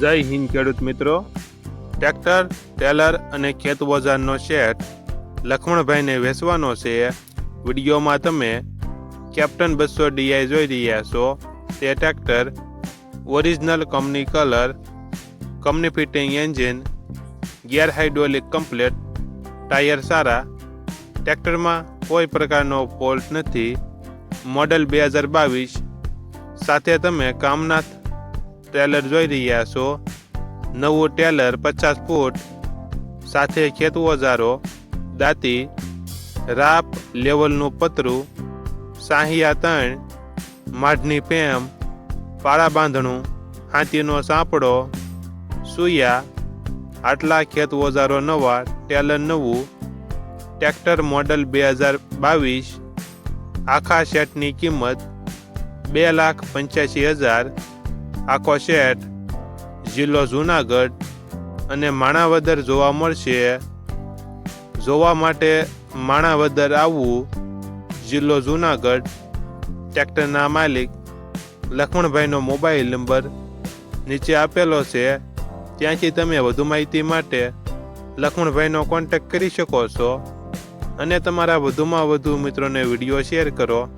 જય હિન્દ ખેડૂત મિત્રો. ટ્રેક્ટર, ટેલર અને ખેત બજારનો શેઠ લખમણભાઈને વેચવાનો છે. વિડીયોમાં તમે કેપ્ટન બસો ડીઆઈ જોઈ રહ્યા છો. તે tractor original company colour, company fitting engine, gear hydraulic complete, tyre સારા. ટ્રેક્ટરમાં કોઈ પ્રકારનો ફોલ્ટ નથી. મોડલ બે હજાર બાવીસ. સાથે તમે કામનાથ ટ્રેલર જોઈ રહ્યા છો. નવું ટેલર પચાસ ફૂટ, સાથે ખેત ઓજારો, દાંતી, રાપ લેવલનું પતરું, સાહિયા તણ, માઢની પેમ, પાળા બાંધણું, હાથીનો સાંપડો, સુયા, આટલા ખેત ઓજારો નવા, ટેલર નવું, ટ્રેક્ટર મોડલ બે હજાર બાવીસ, આખા સેટની કિંમત બે લાખ પંચ્યાસી હજાર આખો સેટ જિલ્લો જુનાગઢ અને માણાવદર જોવા મળશે. જોવા માટે માણાવદર આવવું જિલ્લો જુનાગઢ. ટ્રેક્ટરના માલિક લક્ષ્મણભાઈનો મોબાઈલ નંબર નીચે આપેલો છે. ત્યાંથી તમે વધુ માહિતી માટે લક્ષ્મણભાઈનો કોન્ટેક્ટ કરી શકો છો. અને તમારા વધુમાં વધુ મિત્રોને વીડિયો શેર કરો.